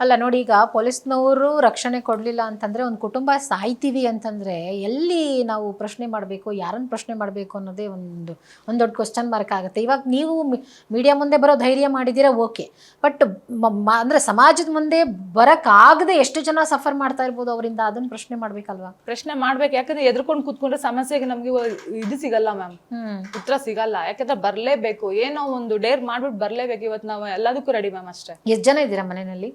ಅಲ್ಲ ನೋಡಿ ಈಗ ಪೊಲೀಸ್ನವರು ರಕ್ಷಣೆ ಕೊಡಲಿಲ್ಲ ಅಂತಂದರೆ ಒಂದು ಕುಟುಂಬ ಸಾಯ್ತೀವಿ ಅಂತಂದರೆ ಎಲ್ಲಿ ನಾವು ಪ್ರಶ್ನೆ ಮಾಡಬೇಕು ಯಾರನ್ನು ಪ್ರಶ್ನೆ ಮಾಡಬೇಕು ಅನ್ನೋದೇ ಒಂದು ಒಂದು ದೊಡ್ಡ ಕ್ವಶನ್ ಮಾರ್ಕ್ ಆಗುತ್ತೆ. ಇವಾಗ ನೀವು ಮೀಡಿಯಾ ಮುಂದೆ ಬರೋ ಧೈರ್ಯ ಮಾಡಿದ್ದೀರಾ? ಓಕೆ. ಬಟ್ ಅಂದರೆ ಸಮಾಜದ ಮುಂದೆ ಬರೋಕ್ಕಾಗದೆ ಎಷ್ಟು ಜನ ಸಫರ್ ಮಾಡ್ತಾ ಇರ್ಬೋದು ಅವರಿಂದ? ಅದನ್ನು ಪ್ರಶ್ನೆ ಮಾಡಬೇಕಲ್ವಾ? ಪ್ರಶ್ನೆ ಮಾಡ್ಬೇಕು. ಯಾಕಂದ್ರೆ ಎದ್ಕೊಂಡು ಕೂತ್ಕೊಂಡ್ರೆ ಸಮಸ್ಯೆಗೆ ನಮಗೆ ಇದು ಸಿಗಲ್ಲ ಮ್ಯಾಮ್. ಉತ್ತರ ಸಿಗಲ್ಲ. ಯಾಕಂದ್ರೆ ಬರಲೇಬೇಕು. ಏನೋ ಒಂದು ಡೇರ್ ಮಾಡ್ಬಿಟ್ಟು ಬರಲೇಬೇಕು. ಇವತ್ತು ನಾವು ಎಲ್ಲದಕ್ಕೂ ರೆಡಿ ಮ್ಯಾಮ್ ಅಷ್ಟೇ. ಎಷ್ಟು ಜನ ಇದ್ದೀರಾ ಮನೆಯಲ್ಲಿ?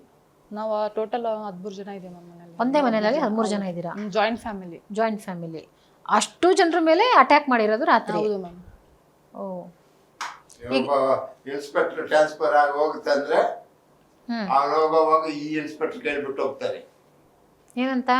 ನಾವು ಟೋಟಲ್ ಹದ್ಮೂರು ಜನ ಇದೆ ಮ್ಯಾಮ್ ಮನೇಲಿ. ಒಂದೇ ಮನೆಯಲ್ಲಿ ಹದಿಮೂರು ಜನ ಇದ್ದೀರಾ? ಜಾಯಿಂಟ್ ಫ್ಯಾಮಿಲಿ ಜಾಯಿಂಟ್ ಫ್ಯಾಮಿಲಿ ಅಷ್ಟು ಜನರ ಮೇಲೆ ಅಟ್ಯಾಕ್ ಮಾಡಿರೋದು ರಾತ್ರಿ? ಹೌದು ಮ್ಯಾಮ್ ಓ. ಒಬ್ಬ ಇನ್ಸ್ಪೆಕ್ಟರ್ ಟ್ರಾನ್ಸ್ಫರ್ ಆಗಿ ಹೋಗುತ್ತಂದ್ರೆ ಹ್ಮ್. ಅವ್ನು ಹೋಗುವಾಗ ಈ ಇನ್ಸ್ಪೆಕ್ಟರ್ ಕೇಳ್ಬಿಟ್ಟು ಹೋಗ್ತಾರೆ. ಏನಂತ?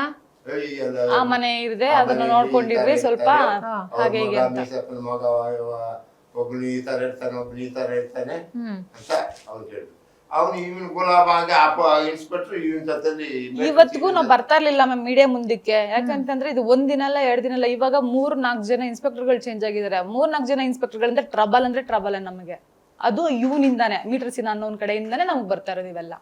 ಏಯ್ ಎಲ್ಲ ಆ ಮನೆ ಇರದೆ ಆ ಅದನ್ನ ಮನೆಯಲ್ಲಿ ನೋಡ್ಕೊಂಡಿದ್ವಿ ಈ ತರ ಸ್ವಲ್ಪ ಇರ್ತಾರೆ. ಹಾ. ಅವ್ರ ಹಾಗೆ ಹೀಗೆ ಮಗ ಅಂತ ಮೀಸಪ್ಪನ ಮಗ ಇವ- ಒಬ್ನು ಈ ತರ ಇರ್ತಾನೆ ಒಬ್ನು ಈ ತರ ಇರ್ತಾನೆ ಹ್ಮ್. ಅಂತ ಅವ್ನು ಹೇಳಿದ್ರು ಅವನು ಇವನ್ ಗುಲಾಬ ಹಂಗೆ ಅಪ್ಪ ಇನ್ಸ್ಪೆಕ್ಟರ್ ಇವನ್ ಜೊತೆಲಿ ಇವತ್ತಿಗೂ ನಾವು ಬರ್ತಾ ಇರ್ಲಿಲ್ಲ ಮ್ಯಾಮ್ ಮೀಡಿಯಾ ಮುಂದಕ್ಕೆ. ಯಾಕಂತಂದ್ರೆ ಇದು ಒಂದ್ ದಿನ ಅಲ್ಲ ಎರಡ್ ದಿನ ಅಲ್ಲ ಇವಾಗ ಮೂರ್ ನಾಲ್ಕು ಜನ ಇನ್ಸ್ಪೆಕ್ಟರ್ಗಳು ಚೇಂಜ್ ಆಗಿದ್ದಾರೆ. ಮೂರ್ ನಾಲ್ಕು ಜನ ಇನ್ಸ್ಪೆಕ್ಟರ್ಗಳಿಂದ ಟ್ರಬಲ್ ಅಂದ್ರೆ ಟ್ರಬಲ್ ನಮಗೆ? ಅದು ಇವನಿಂದಾನೆ ಮೀಟರ್ ಸಿನ ಅನ್ನೋ ಒಂದ್ ಕಡೆಯಿಂದಾನೆ ನಮ್ಗೆ ಬರ್ತಾ ಇರೋದು ಇವೆಲ್ಲ.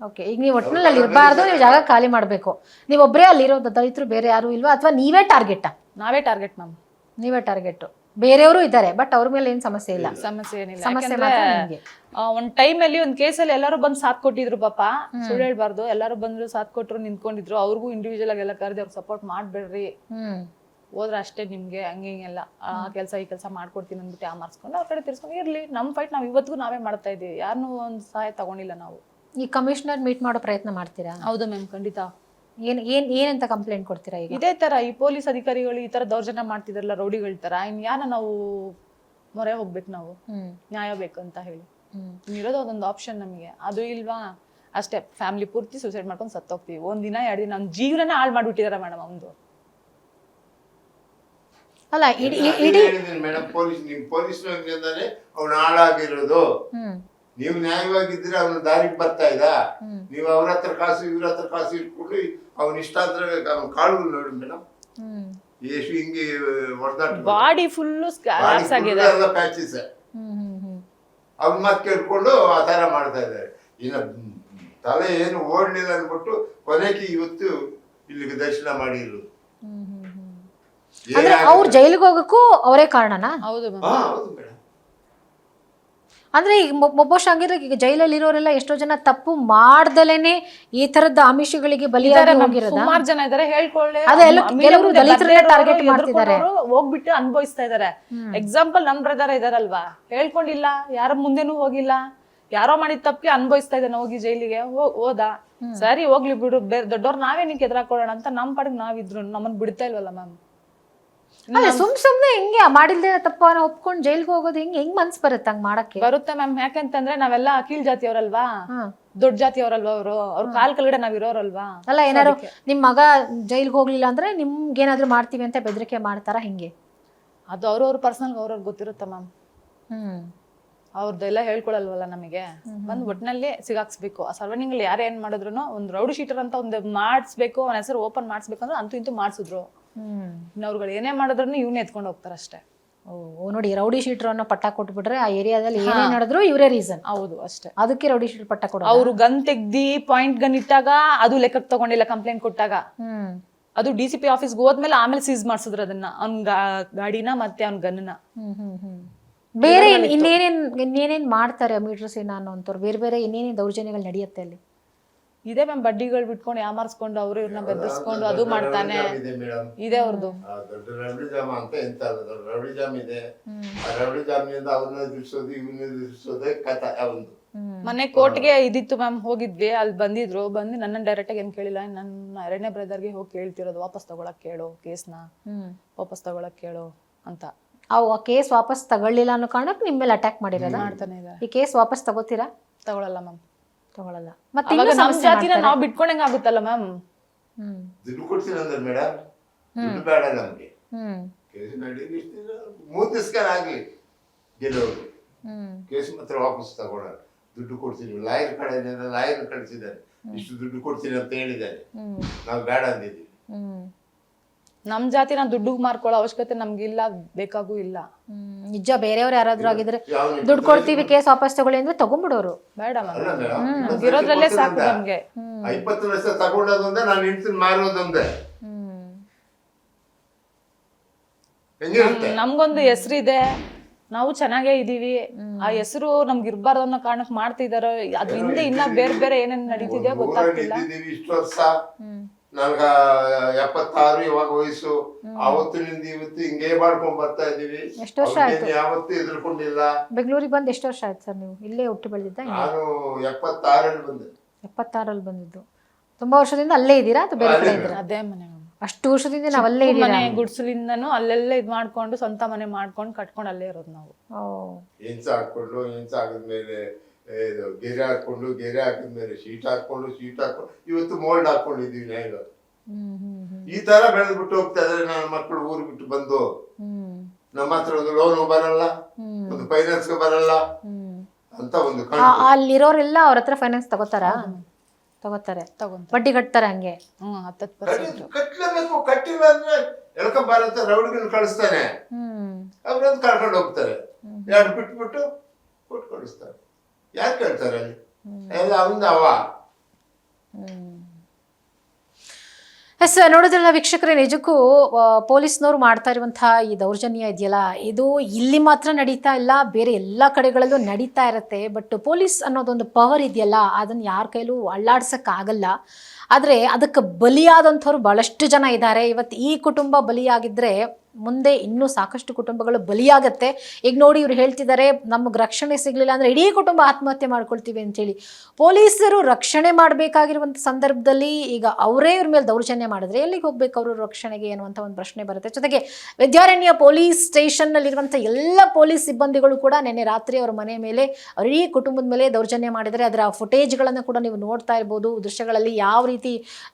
ಓಕೆ ಈಗ ನೀವು ಒಟ್ಟಿನಲ್ಲಿ ಅಲ್ಲಿ ಇರಬಾರ್ದು ನೀವು ಜಾಗ ಖಾಲಿ ಮಾಡಬೇಕು. ನೀವು ಒಬ್ಬರೇ ಅಲ್ಲಿರೋದು ದಲಿತರು ಬೇರೆ ಯಾರು ಇಲ್ವಾ? ಅಥವಾ ನೀವೇ ಟಾರ್ಗೆಟ್ ನಾವೇ ಟಾರ್ಗೆಟ್ ಮ್ಯಾಮ್ ನೀವೇ ಟಾರ್ಗೆಟ್ ಬೇರೆಯವರು ಇದ್ದಾರೆ ಬಟ್ ಅವ್ರ ಮೇಲೆ ಏನು ಸಮಸ್ಯೆ ಇಲ್ಲ. ಸಮಸ್ಯೆ ಏನಿಲ್ಲ. ಸಮಸ್ಯೆ ಮಾತ್ರ ನಿಮ್ಗೆ. ಒಂದ್ ಟೈಮ್ ಅಲ್ಲಿ ಒಂದ್ ಕೇಸಲ್ಲಿ ಎಲ್ಲರೂ ಬಂದು ಸಾಥ್ ಕೊಟ್ಟಿದ್ರು ಪಾಪ. ಸುಳ್ಳು ಹೇಳ್ಬಾರ್ದು. ಎಲ್ಲರೂ ಬಂದ್ರು ಸಾಥ್ ಕೊಟ್ರು ನಿಂತ್ಕೊಂಡಿದ್ರು. ಅವ್ರಿಗೂ ಇಂಡಿವಿಜುವಲ್ ಆಗಿ ಎಲ್ಲ ಕರೆದಿ ಅವ್ರಿಗೆ ಸಪೋರ್ಟ್ ಮಾಡ್ಬೇಡ್ರಿ. ಹೋದ್ರೆ ಅಷ್ಟೇ ನಿಮ್ಗೆ ಹಂಗೆ ಹಿಂಗೆಲ್ಲ ಆ ಕೆಲಸ ಈ ಕೆಲಸ ಮಾಡ್ಕೊಡ್ತೀನಿ ಅಂದ್ಬಿಟ್ಟು ಆ ಮಾರ್ಸ್ಕೊಂಡು ಅವ್ರ ಕಡೆ ತಿರ್ಸ್ಕೊಂಡು ಇರ್ಲಿ. ನಮ್ ಫೈಟ್ ನಾವ್ ಇವತ್ತಿಗೂ ನಾವೇ ಮಾಡ್ತಾ ಇದೀವಿ. ಯಾರನ್ನೂ ಒಂದ್ ಸಹಾಯ ತಗೊಂಡಿಲ್ಲ ನಾವು. ಈ ಕಮಿಷನರ್ ಮೀಟ್ ಮಾಡೋ ಪ್ರಯತ್ನ ಮಾಡ್ತೀರಾ? ಹೌದು ಮ್ಯಾಮ್ ಖಂಡಿತ. ಏನ್ ಏನ್ ಏನಂತ ಕಂಪ್ಲೇಂಟ್ ಕೊಡ್ತೀರಾ ಈಗ? ಇದೇ ತರ ಈ ಪೊಲೀಸ್ ಅಧಿಕಾರಿಗಳು ಈ ತರ ದೌರ್ಜನ್ಯ ಮಾಡ್ತಿದ್ರಲ್ಲ ರೌಡಿಗಳ ತರ ಇನ್ ಯಾರ ನಾವು ಮೊರೆ ಹೋಗ್ಬೇಕು ನಾವು? ನ್ಯಾಯ ಬೇಕು ಅಂತ ಹೇಳಿ. ಇರೋದು ಅದೊಂದು ಆಪ್ಷನ್ ನಮಗೆ. ಅದು ಇಲ್ವಾ? ಅಷ್ಟೇ ಫ್ಯಾಮಿಲಿ ಪೂರ್ತಿ ಸೂಸೈಡ್ ಮಾಡ್ಕೊಂಡು ಸತ್ತೋಗ್ತೀವಿ. ಒಂದ್ ದಿನ ಎರಡು ದಿನ ನಮ್ಮ ಜೀವನನೇ ಹಾಳು ಮಾಡಿಬಿಟ್ಟಿದ್ದಾರೆ ಮೇಡಮ್ ಅವ್ನು ಅಲ್ಲ ಇಡೀ ಇಡೀ ಮೇಡಮ್ ಪೊಲೀಸ್ ನಿಮ್ ಪೊಲೀಸ್ ಅವ್ನು ಹಾಳಾಗಿರೋದು. ನೀವು ನ್ಯಾಯವಾಗಿದ್ರೆ ಅವನು ದಾರಿಗೆ ಬರ್ತಾ ಇದ್ದ. ನೀವು ಅವ್ರ ಹತ್ರ ಕಾಸು ಇವ್ರ ಹತ್ರ ಕಾಸು ಇಟ್ಕೊಂಡು ಅವ್ನ ಇಷ್ಟ ಆದ್ರೆ ಅವ್ನ ಕಾಳು ನೋಡಿ ಮೇಡಮ್. ಹ್ಮ್. ಎಷ್ಟು ಹಿಂಗೆ ಹೊಡೆದಾಟ ಬಾಡಿ ಫುಲ್ಲು ಸ್ಕ್ರಾಪ್ಸ್ ಆಗಿದೆ ಪ್ಯಾಚಸ್ ಹ್ಮ್ ಹ್ಮ್ ಹ್ಮ್ ಮಾತು ಕೇಳ್ಕೊಂಡು ಆ ಥರ ಮಾಡ್ತಾ ಇದ್ದಾರೆ. ಇನ್ನು ತಲೆ ಏನು ಓಡಲಿಲ್ಲ ಅಂದ್ಬಿಟ್ಟು ಕೊನೆಗೆ ಇವತ್ತು ಇಲ್ಲಿಗೆ ದರ್ಶನ ಮಾಡಿದ್ರು ಹ್ಮ್ ಹ್ಮ್ ಹ್ಮ್. ಅಂದ್ರೆ ಅವ್ರು ಜೈಲಿಗೆ ಹೋಗಕ್ಕೂ ಅವರೇ ಕಾರಣನಾ? ಹೌದು ಹೌದು. ಮೇಡಮ್ ಅಂದ್ರೆ ಈಗ ಮೊಬ್ಬೊಶ್ ಆಗಿರೋ ಈಗ ಜೈಲಲ್ಲಿ ಇರೋರೆಲ್ಲ ಎಷ್ಟೋ ಜನ ತಪ್ಪು ಮಾಡ್ದಲೇನೆ ಈ ತರದ ಆಮಿಷಗಳಿಗೆ ಬಲಿಯಾಗಿ ಹೋಗಿರೋದ? ಸುಮಾರು ಜನ ಇದಾರೆ. ಹೇಳ್ಕೊಳ್ಳಿ. ಅದೇ ಎಲ್ಲ ಕೆಲವರು ದಲಿತರನ್ನೇ target ಮಾಡ್ತಿದ್ದಾರೆ. ಹೋಗ್ಬಿಟ್ಟು ಅನುಭವಿಸ್ತಾ ಇದಾರೆ. ಎಕ್ಸಾಂಪಲ್ ನಮ್ ಬ್ರದರ್ ಇದಾರಲ್ವಾ? ಹೇಳ್ಕೊಂಡಿಲ್ಲ. ಯಾರ ಮುಂದೆನೂ ಹೋಗಿಲ್ಲ. ಯಾರೋ ಮಾಡಿದ ತಪ್ಪಿಗೆ ಅನ್ಭವಿಸ್ತಾ ಇದ್ದಾನೆ ಹೋಗಿ ಜೈಲಿಗೆ. ಹೋದ. ಸರಿ ಹೋಗ್ಲಿ ಬಿಡು. ಬೇರೆ ದೊಡ್ಡವ್ರು ನಾವೇನಕ್ಕೆ ಎದುರಾಕೊಳ್ಳೋಣ ಅಂತ ನಮ್ ಪಡೆಗೆ ನಾವಿದ್ರು. ನಮ್ಮನ್ ಬಿಡ್ತಾ ಇಲ್ವಲ್ಲ ಮ್ಯಾಮ್? ಅಲ್ಲ ಸುಮ್ ಸುಮ್ನೆ ಹೆಂಗೆ ಮಾಡಿಲ್ದೇ ತಪ್ಪ ಒಪ್ಕೊಂಡು ಜೈಲ್ಗೆ ಹೋಗೋದು ಹೆಂಗ್ ಹೆಂಗ್ ಮನ್ಸ್ ಬರುತ್ತೆ ಹಂಗ್ ಮಾಡಕ್ಕೆ? ಬರುತ್ತೆ ಮ್ಯಾಮ್. ಯಾಕಂತಂದ್ರೆ ನಾವೆಲ್ಲ ಅಖಿಲ್ ಜಾತಿಯವರಲ್ವಾ. ದೊಡ್ಡ ಜಾತಿಯವರಲ್ವಾ ಅವರು? ಅವ್ರ ಕಾಲ್ ಕೆಳಗಡೆ ನಾವ್ ಇರೋರಲ್ವಾ? ಅಲ್ಲ ಏನಾರು ನಿಮ್ ಮಗ ಜೈಲ್ಗೆ ಹೋಗ್ಲಿಲ್ಲ ಅಂದ್ರೆ ನಿಮ್ಗೆ ಏನಾದ್ರು ಮಾಡ್ತೀವಿ ಅಂತ ಬೆದರಿಕೆ ಮಾಡ್ತಾರ ಹೆಂಗೆ? ಅದು ಅವ್ರವ್ರ ಪರ್ಸನಲ್ ಅವ್ರವ್ರಿಗೆ ಗೊತ್ತಿರುತ್ತ ಮ್ಯಾಮ್? ಹ್ಮ್. ಅವ್ರದ್ದೆಲ್ಲ ಹೇಳ್ಕೊಳಲ್ವಲ್ಲ ನಮಗೆ? ಬಂದು ಒಟ್ಟಿನಲ್ಲಿ ಸಿಗಾಕ್ಸ್ಬೇಕು. ಆ ಸರ್ವನಿಂಗ್ ಅಲ್ಲಿ ಯಾರು ಏನ್ ಮಾಡಿದ್ರು ಒಂದು ರೌಡಿ ಶೀಟರ್ ಅಂತ ಒಂದು ಮಾಡಿಸ್ಬೇಕು ಅವನ ಹೆಸರು ಓಪನ್ ಮಾಡಿಸ್ಬೇಕು ಅಂದ್ರೆ ಅಂತೂ ಇಂತೂ ಮಾಡಿಸಿದ್ರು. ಹ್ಮ್ ಇನ್ನು ಅವ್ರುಗಳು ಏನೇ ಮಾಡಿದ್ರು ಇವ್ನ ಎತ್ಕೊಂಡು ಹೋಗ್ತಾರೆ ಅಷ್ಟೇ ಓ ನೋಡಿ ರೌಡಿ ಶೀಟರ್ ಅನ್ನೋ ಪಟ್ಟ ಕೊಟ್ಬಿಟ್ರೆ ಆ ಏರಿಯಾದಲ್ಲಿ ಏನೇ ನಡೆದ್ರು ಇವರೇ ರೀಸನ್ ಹೌದು ಅಷ್ಟೇ. ಅದಕ್ಕೆ ರೌಡಿ ಶೀಟರ್ ಪಟ್ಟ ಕೊಡೋ ಅವ್ರು ಗನ್ ತೆಗ್ದಿ ಪಾಯಿಂಟ್ ಗನ್ ಇಟ್ಟಾಗ ಅದು ಲೆಕ್ಕಕ್ಕೆ ತಗೊಂಡಿಲ್ಲ ಕಂಪ್ಲೇಂಟ್ ಕೊಟ್ಟಾಗ. ಹ್ಮ್. ಅದು ಡಿ ಸಿ ಪಿ ಆಫೀಸ್ಗೆ ಹೋದ್ಮೇಲೆ ಆಮೇಲೆ ಸೀಸ್ ಮಾಡಿಸಿದ್ರು ಅದನ್ನ ಅವ್ನ ಗಾಡಿನ ಮತ್ತೆ ಅವ್ನ ಗನ್ನ. ಹ್ಮ್ ಹ್ಮ್ ಹ್ಮ್. ಬೇರೆ ಇನ್ನೇನೇನ್ ಇನ್ನೇನೇನ್ ಮಾಡ್ತಾರೆ ಮೀಟರ್ ಸೇನಾ ಅನ್ನೋಂಥವ್ರು? ಬೇರೆ ಬೇರೆ ಇನ್ನೇನೇನ್ ದೌರ್ಜನ್ಯಗಳು ನಡೆಯುತ್ತೆ ಅಲ್ಲಿ? ಇದೇ ಮ್ಯಾಮ್ ಬಡ್ಡಿಗಳು ಬಿಟ್ಕೊಂಡು ಯಾಮಾರಿಸ್ಕೊಂಡು ಅವರು ಇವ್ರನ್ನ ಬೆದರ್ಸ್ಕೊಂಡು ಅದು ಮಾಡ್ತಾನೆ. ಇದೆ ಅವ್ರದ್ದು ದೊಡ್ಡ ರಬಡಿ ಜಾಮ ಅಂತ ಎಂತ ಅಲ್ಲ ದೊಡ್ಡ ರಬಡಿ ಜಾಮ್ ಇದೆ. ಆ ರಬಡಿ ಜಾಮಿನಿಂದ ಅವ್ರನ್ನ ಎದುರಿಸೋದು ಇವನ್ನ ಎದುರಿಸೋದೇ ಕಥೆ ಒಂದು ಮೊನ್ನೆ ಕೋರ್ಟ್ಗೆ ಇದಿತ್ತು ಮ್ಯಾಮ್ ಹೋಗಿದ್ವಿ ಅಲ್ಲಿ ಬಂದಿದ್ರು. ಬಂದು ನನ್ನ ಡೈರೆಕ್ಟ್ ಆಗಿ ಏನ್ ಕೇಳಿಲ್ಲ ನನ್ನ ಎರಡನೇ ಬ್ರದರ್ಗೆ ಹೋಗಿ ಕೇಳ್ತಿರೋದು ವಾಪಸ್ ತಗೊಳಕ್ ಕೇಳು ಕೇಸ್ನ. ಹ್ಮ್. ವಾಪಸ್ ತಗೊಳಕ್ ಕೇಳು ಅಂತ. ಅವು ಆ ಕೇಸ್ ವಾಪಸ್ ತಗೊಳ್ಳಿಲ್ಲ ಅನ್ನೋ ಕಾರಣಕ್ಕೆ ನಿಮ್ಮ ಮೇಲೆ ಅಟ್ಯಾಕ್ ಮಾಡಿರೋದು? ಮಾಡ್ತಾನೆ ಇದ್ದಾರೆ ಈ ಕೇಸ್ ವಾಪಸ್ ತಗೋತೀರಾ? ತಗೊಳಲ್ಲ ಮ್ಯಾಮ್. ತಗೊಳಲ್ಲ. ಮತ್ತೆ ಅವಾಗ ಇನ್ನೂ ನಮ್ ಸಮಸ್ಯೆ ಜಾತಿನ ಮಾಡ್ತಾರೆ. ನಾವ್ ಬಿಟ್ಕೊಂಡಂಗ ಆಗುತ್ತಲ್ಲ ಮ್ಯಾಮ್? ಹ್ಮ್. ದುಡ್ಡು ಕೊಡ್ತೀನಿ ಅಂದ್ರೆ ಮೇಡಮ್ ದುಡ್ಡು ಬೇಡ ನಮ್ಗೆ. ಹ್ಮ್. ಕೇಸ್ ನಡೀಲಿ ಇಷ್ಟು ದಿನ ಮೂರು ದಿವಸಕ್ಕೆ ಆಗ್ಲಿ ಗೆಲ್ಲೋರು. ಹ್ಮ್. ಕೇಸ್ ಮಾತ್ರ ವಾಪಸ್ ತಗೊಳ್ಳ ದುಡ್ಡು ಕೊಡ್ತೀನಿ ಲಾಯರ್ ಕಡೆ ಲಾಯರ್ ಕಳಿಸಿದ್ದಾರೆ. ಇಷ್ಟು ದುಡ್ಡು ಕೊಡ್ತೀನಿ ಅಂತ ಹೇಳಿದ್ದಾರೆ. ಹ್ಮ್. ನಾವು ಬೇಡ ಅಂದಿದ್ದೀವಿ. ಹ್ಮ್. ನಮ್ ಜಾತಿನ ದುಡ್ಡು ಮಾರ್ಕೊಳ್ಳೋ ಅವಶ್ಯಕತೆ ನಮ್ಗಿಲ್ಲ ಬೇಕಾಗೂ ಇಲ್ಲ. ಹ್ಮ್, ನಿಜ ಬೇರೆಯವ್ರು ಯಾರಾದ್ರೂ ಆಗಿದ್ರೆ ದುಡ್ಡು ಕೊಡ್ತೀವಿ ಕೇಸ್ ವಾಪಸ್ ತಗೊಳ್ಳಿ ಅಂದ್ರೆ ತಗೊಂಡ್ಬಿಡೋರು ಬೇಡ ಇರೋದ್ರಲ್ಲೇ ಸಾಕು. ನಮ್ಗೆ. ಇಪ್ಪತ್ತು ಲಕ್ಷ ತಗೊಂಡೋದೊಂದೇ ನಾನು ಹೆಂಡ್ತಿನ ಮಾರೋದೊಂದೇ ನಮ್ಗೊಂದು ಹೆಸರಿದೆ. ನಾವು ಚೆನ್ನಾಗೇ ಇದೀವಿ. ಆ ಹೆಸರು ನಮ್ಗೆ ಇರ್ಬಾರ್ದು ಅನ್ನೋ ಕಾರಣಕ್ಕೆ ಮಾಡ್ತಿದಾರೋ ಅದ್ರಿಂದ ಹಿಂದೆ ಇನ್ನ ಬೇರೆ ಬೇರೆ ಏನೇನ್ ನಡೀತಿದೆ ಗೊತ್ತಾಗ್ತಿಲ್ಲ. ಇದ್ದಿದ್ದೀವಿ ಇಷ್ಟು ವರ್ಷ. ನನ್ಗ ಎಪ್ಪತ್ತಾರು ಇವಾಗ ವಯಸ್ಸು. ಆವತ್ತಿನಿಂದ ಇವತ್ತು ಹಿಂಗೆ ಮಾಡ್ಕೊಂಡ್ ಬರ್ತಾ ಇದೀವಿ ಎಷ್ಟು ವರ್ಷ ಆಯ್ತು? ಯಾವತ್ತೂ ಎದುರ್ಕೊಂಡಿಲ್ಲ ಬೆಂಗಳೂರಿಗೆ ಬಂದ್ ಎಷ್ಟು ವರ್ಷ ಆಯ್ತು ಸರ್ ನೀವು? ಇಲ್ಲೇ ಹುಟ್ಟು ಬೆಳೆದಿದ್ದ ನಾನು ಎಪ್ಪತ್ತಾರಲ್ಲಿ ಬಂದೆ. ಎಪ್ಪತ್ತಾರಲ್ಲಿ ಬಂದಿದ್ದು. ತುಂಬಾ ವರ್ಷದಿಂದ ಅಲ್ಲೇ ಇದ್ದೀರಾ ಅಥವಾ ಬೇರೆ ಕಡೆ ಇದ್ದೀರಾ? ಅದೇ ಮನೆ ಅಷ್ಟು ವರ್ಷದಿಂದ ನಾವು ಅಲ್ಲೇ ಇದ್ದೀರಾ? ಮನೆ ಗುಡ್ಸಲಿಂದನೂ ಅಲ್ಲೆಲ್ಲ ಇದ್ ಮಾಡ್ಕೊಂಡು ಸ್ವಂತ ಮನೆ ಮಾಡ್ಕೊಂಡು ಕಟ್ಕೊಂಡು ಅಲ್ಲೇ ಇರೋದು ನಾವು. ಓ. ಹೆಂಚ ಹಾಕೊಂಡು ಹೆಂಚ ಹಾಕಿದ್ಮೇಲೆ ಇದು ಗೆರೆ ಹಾಕೊಂಡು ಗೆರೆ ಹಾಕಿದ್ಮೇಲೆ ಶೀಟ್ ಹಾಕೊಂಡು ಶೀಟ್ ಹಾಕೊಂಡು ಇವತ್ತು ಮೋಲ್ಡ್ ಹಾಕೊಂಡಿದೀವಿ ಹ್ಮ್ ಈ ತರ ಬೆಳೆದ್ಬಿಟ್ಟು ಹೋಗ್ತಾ ಇದ್ರೆ ನನ್ನ ಮಕ್ಕಳು ಊರು ಬಿಟ್ಟು ಬಂದು ನಮ್ಮ ಹತ್ರ ಒಂದು ಲೋನ್ ಬರಲ್ಲ ಒಂದು ಫೈನಾನ್ಸ್ ಬರಲ್ಲ ಅಂತ ಒಂದು ಅಲ್ಲಿರೋರೆಲ್ಲ ಅವ್ರ ಹತ್ರ ಫೈನಾನ್ಸ್ ತಗೋತಾರ? ತಗೋತಾರೆ. ತಗೊಂತ ಬಡ್ಡಿ ಕಟ್ತಾರೆ ಹಂಗೆ. ಕಟ್ಲೇಬೇಕು ಕಟ್ಟಿಲ್ಲ ಅಂದ್ರೆ ಎಳ್ಕೊಂಬಾರಂತ ರೌಡಿಗಳನ್ನ ಕಳಿಸ್ತಾನೆ. ಅವ್ರನ್ನ ಕರ್ಕೊಂಡು ಹೋಗ್ತಾರೆ. ಎರಡು ಬಿಟ್ಬಿಟ್ಟು ಕೊಟ್ಟು ಕಳಿಸ್ತಾರೆ. ಯಾರು ಕೇಳ್ತಾರೆ ಅಲ್ಲಿ? ಎಲ್ಲ ಅವ ಎಸ್, ನೋಡಿದ್ರಲ್ಲ ವೀಕ್ಷಕರೇ, ನಿಜಕ್ಕೂ ಪೊಲೀಸ್ನವ್ರು ಮಾಡ್ತಾ ಇರುವಂತಹ ಈ ದೌರ್ಜನ್ಯ ಇದೆಯಲ್ಲ, ಇದು ಇಲ್ಲಿ ಮಾತ್ರ ನಡೀತಾ ಇಲ್ಲ, ಬೇರೆ ಎಲ್ಲ ಕಡೆಗಳಲ್ಲೂ ನಡೀತಾ ಇರುತ್ತೆ ಬಟ್ ಪೊಲೀಸ್ ಅನ್ನೋದೊಂದು ಪವರ್ ಇದೆಯಲ್ಲ, ಅದನ್ನು ಯಾರ ಕೈಲೂ ಅಳ್ಳಾಡ್ಸೋಕ್ಕಾಗಲ್ಲ ಆದರೆ ಅದಕ್ಕೆ ಬಲಿಯಾದಂಥವ್ರು ಭಾಳಷ್ಟು ಜನ ಇದ್ದಾರೆ. ಇವತ್ತು ಈ ಕುಟುಂಬ ಬಲಿಯಾಗಿದ್ದರೆ ಮುಂದೆ ಇನ್ನೂ ಸಾಕಷ್ಟು ಕುಟುಂಬಗಳು ಬಲಿಯಾಗತ್ತೆ. ಈಗ ನೋಡಿ ಇವ್ರು ಹೇಳ್ತಿದ್ದಾರೆ, ನಮಗೆ ರಕ್ಷಣೆ ಸಿಗಲಿಲ್ಲ ಅಂದರೆ ಇಡೀ ಕುಟುಂಬ ಆತ್ಮಹತ್ಯೆ ಮಾಡ್ಕೊಳ್ತೀವಿ ಅಂತೇಳಿ. ಪೊಲೀಸರು ರಕ್ಷಣೆ ಮಾಡಬೇಕಾಗಿರುವಂಥ ಸಂದರ್ಭದಲ್ಲಿ ಈಗ ಅವರೇ ಇವ್ರ ಮೇಲೆ ದೌರ್ಜನ್ಯ ಮಾಡಿದ್ರೆ ಎಲ್ಲಿಗೆ ಹೋಗ್ಬೇಕು ಅವರು ರಕ್ಷಣೆಗೆ ಅನ್ನುವಂಥ ಒಂದು ಪ್ರಶ್ನೆ ಬರುತ್ತೆ. ಜೊತೆಗೆ ವಿದ್ಯಾರಣ್ಯ ಪೊಲೀಸ್ ಸ್ಟೇಷನ್ನಲ್ಲಿರುವಂಥ ಎಲ್ಲ ಪೊಲೀಸ್ ಸಿಬ್ಬಂದಿಗಳು ಕೂಡ ನಿನ್ನೆ ರಾತ್ರಿ ಅವರ ಮನೆ ಮೇಲೆ, ಅವರೀ ಕುಟುಂಬದ ಮೇಲೆ ದೌರ್ಜನ್ಯ ಮಾಡಿದರೆ ಅದರ ಫುಟೇಜ್ಗಳನ್ನು ಕೂಡ ನೀವು ನೋಡ್ತಾ ಇರ್ಬೋದು. ದೃಶ್ಯಗಳಲ್ಲಿ ಯಾವ ರೀತಿ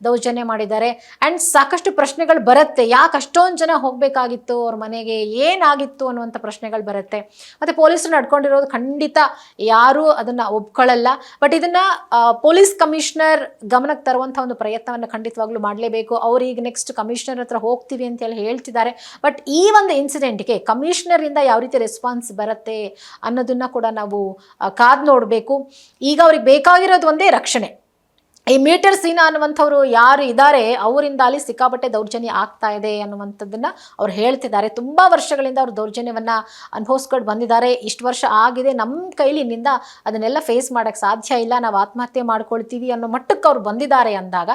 ದೌರ್ಜನ್ಯ ಮಾಡಿದ್ದಾರೆ. ಆ್ಯಂಡ್ ಸಾಕಷ್ಟು ಪ್ರಶ್ನೆಗಳು ಬರುತ್ತೆ. ಯಾಕೆ ಅಷ್ಟೊಂದು ಜನ ಹೋಗಬೇಕಾಗಿತ್ತು ಅವ್ರ ಮನೆಗೆ? ಏನಾಗಿತ್ತು ಅನ್ನುವಂಥ ಪ್ರಶ್ನೆಗಳು ಬರುತ್ತೆ. ಮತ್ತು ಪೊಲೀಸರು ನಡ್ಕೊಂಡಿರೋದು ಖಂಡಿತ ಯಾರೂ ಅದನ್ನು ಒಪ್ಕೊಳ್ಳಲ್ಲ ಬಟ್ ಇದನ್ನು ಪೊಲೀಸ್ ಕಮಿಷನರ್ ಗಮನಕ್ಕೆ ತರುವಂಥ ಒಂದು ಪ್ರಯತ್ನವನ್ನು ಖಂಡಿತವಾಗ್ಲೂ ಮಾಡಲೇಬೇಕು. ಅವ್ರು ಈಗ ನೆಕ್ಸ್ಟ್ ಕಮಿಷನರ್ ಹತ್ರ ಹೋಗ್ತೀವಿ ಅಂತ ಹೇಳಿ ಹೇಳ್ತಿದ್ದಾರೆ. ಬಟ್ ಈ ಒಂದು ಇನ್ಸಿಡೆಂಟ್ಗೆ ಕಮಿಷನರಿಂದ ಯಾವ ರೀತಿ ರೆಸ್ಪಾನ್ಸ್ ಬರುತ್ತೆ ಅನ್ನೋದನ್ನ ಕೂಡ ನಾವು ಕಾದು ನೋಡಬೇಕು. ಈಗ ಅವ್ರಿಗೆ ಬೇಕಾಗಿರೋದು ಒಂದೇ ರಕ್ಷಣೆ. ಈ ಮೀಟರ್ ಸೀನಾ ಅನ್ನುವಂಥವ್ರು ಯಾರು ಇದ್ದಾರೆ ಅವರಿಂದ ಅಲ್ಲಿ ಸಿಕ್ಕಾಪಟ್ಟೆ ದೌರ್ಜನ್ಯ ಆಗ್ತಾ ಇದೆ ಅನ್ನುವಂಥದ್ದನ್ನ ಅವ್ರು ಹೇಳ್ತಿದ್ದಾರೆ. ತುಂಬ ವರ್ಷಗಳಿಂದ ಅವ್ರು ದೌರ್ಜನ್ಯವನ್ನ ಅನುಭವಿಸ್ಕೊಂಡು ಬಂದಿದ್ದಾರೆ. ಇಷ್ಟು ವರ್ಷ ಆಗಿದೆ. ನಮ್ಮ ಕೈಲಿ ನಿಂದ ಅದನ್ನೆಲ್ಲ ಫೇಸ್ ಮಾಡೋಕ್ಕೆ ಸಾಧ್ಯ ಇಲ್ಲ. ನಾವು ಆತ್ಮಹತ್ಯೆ ಮಾಡ್ಕೊಳ್ತೀವಿ ಅನ್ನೋ ಮಟ್ಟಕ್ಕೆ ಅವ್ರು ಬಂದಿದ್ದಾರೆ ಅಂದಾಗ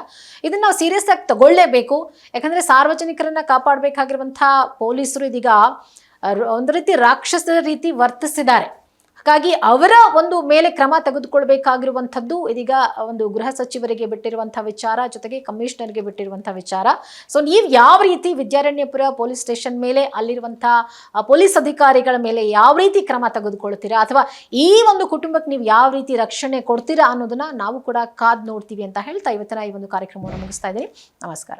ಇದನ್ನು ನಾವು ಸೀರಿಯಸ್ ಆಗಿ ತಗೊಳ್ಳೇಬೇಕು. ಯಾಕಂದರೆ ಸಾರ್ವಜನಿಕರನ್ನ ಕಾಪಾಡಬೇಕಾಗಿರುವಂಥ ಪೊಲೀಸರು ಇದೀಗ ಒಂದು ರೀತಿ ರಾಕ್ಷಸರ ರೀತಿ ವರ್ತಿಸಿದ್ದಾರೆ. ಹಾಗಾಗಿ ಅವರ ಒಂದು ಮೇಲೆ ಕ್ರಮ ತೆಗೆದುಕೊಳ್ಬೇಕಾಗಿರುವಂಥದ್ದು. ಇದೀಗ ಒಂದು ಗೃಹ ಸಚಿವರಿಗೆ ಬಿಟ್ಟಿರುವಂಥ ವಿಚಾರ, ಜೊತೆಗೆ ಕಮಿಷನರ್ಗೆ ಬಿಟ್ಟಿರುವಂಥ ವಿಚಾರ. ಸೊ, ನೀವು ಯಾವ ರೀತಿ ವಿದ್ಯಾರಣ್ಯಪುರ ಪೊಲೀಸ್ ಸ್ಟೇಷನ್ ಮೇಲೆ, ಅಲ್ಲಿರುವಂಥ ಪೊಲೀಸ್ ಅಧಿಕಾರಿಗಳ ಮೇಲೆ ಯಾವ ರೀತಿ ಕ್ರಮ ತೆಗೆದುಕೊಳ್ತೀರಾ? ಅಥವಾ ಈ ಒಂದು ಕುಟುಂಬಕ್ಕೆ ನೀವು ಯಾವ ರೀತಿ ರಕ್ಷಣೆ ಕೊಡ್ತೀರಾ ಅನ್ನೋದನ್ನ ನಾವು ಕೂಡ ಕಾದ್ ನೋಡ್ತೀವಿ ಅಂತ ಹೇಳ್ತಾ ಇವತ್ತಿನ ಈ ಒಂದು ಕಾರ್ಯಕ್ರಮವನ್ನು ಮುಗಿಸ್ತಾ ಇದ್ದೀನಿ. ನಮಸ್ಕಾರ.